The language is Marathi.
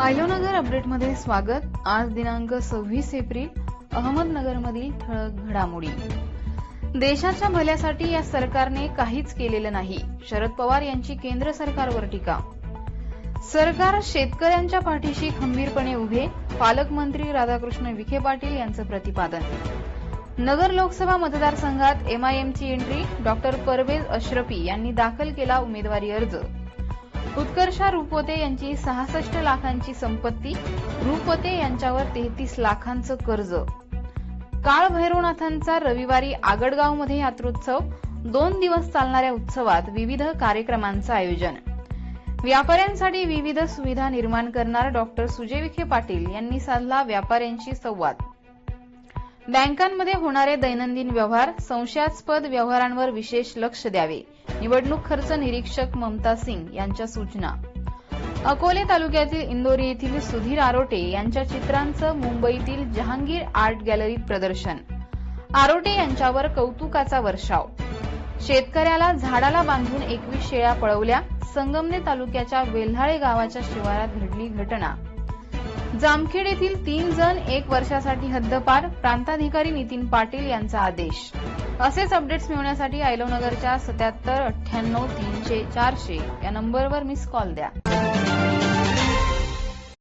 आयलोनगर अपडेटमध्ये स्वागत. आज दिनांक सव्वीस एप्रिल अहमदनगरमधील ठळक घडामोडी. देशाच्या भल्यासाठी या सरकारने काहीच केलेलं नाही. शरद पवार यांची केंद्र सरकारवर टीका. सरकार शेतकऱ्यांच्या पाठीशी खंबीरपणे उभे पालकमंत्री राधाकृष्ण विखे पाटील यांचं प्रतिपादन. नगर लोकसभा मतदारसंघात एमआयएमची एंट्री डॉक्टर परवेज अश्रफी यांनी दाखल केला उमेदवारी अर्ज. उत्कर्षा रुपवते यांची सहासष्ट लाखांची संपत्ती रुपवते यांच्यावर तेहतीस लाखांचं कर्ज. काळ भैरवनाथांचा रविवारी आगडगावमध्ये यात्रोत्सव दोन दिवस चालणाऱ्या उत्सवात विविध कार्यक्रमांचं आयोजन. व्यापाऱ्यांसाठी विविध सुविधा निर्माण करणार डॉक्टर सुजय विखे पाटील यांनी साधला व्यापाऱ्यांशी संवाद. बँकांमध्ये होणारे दैनंदिन व्यवहार संशयास्पद व्यवहारांवर विशेष लक्ष द्यावे. निवडणूक खर्च निरीक्षक ममता सिंग यांच्या सूचना. अकोले तालुक्यातील इंदोरी येथील सुधीर आरोटे यांच्या चित्रांचं मुंबईतील जहांगीर आर्ट गॅलरीत प्रदर्शन. आरोटे यांच्यावर कौतुकाचा वर्षाव. शेतकऱ्याला झाडाला बांधून एकवीस शेळ्या पळवल्या. संगमने तालुक्याच्या वेल्हाळे गावाच्या शिवारात घडली घटना. जामखेड येथील तीन जण एक वर्षासाठी हद्दपार प्रांताधिकारी नितीन पाटील यांचा आदेश. असेच अपडेट्स मिळवण्यासाठी आयलोनगरच्या सत्याहत्तर अठ्ठ्याण्णव तीनशे चारशे या नंबरवर मिस कॉल द्या.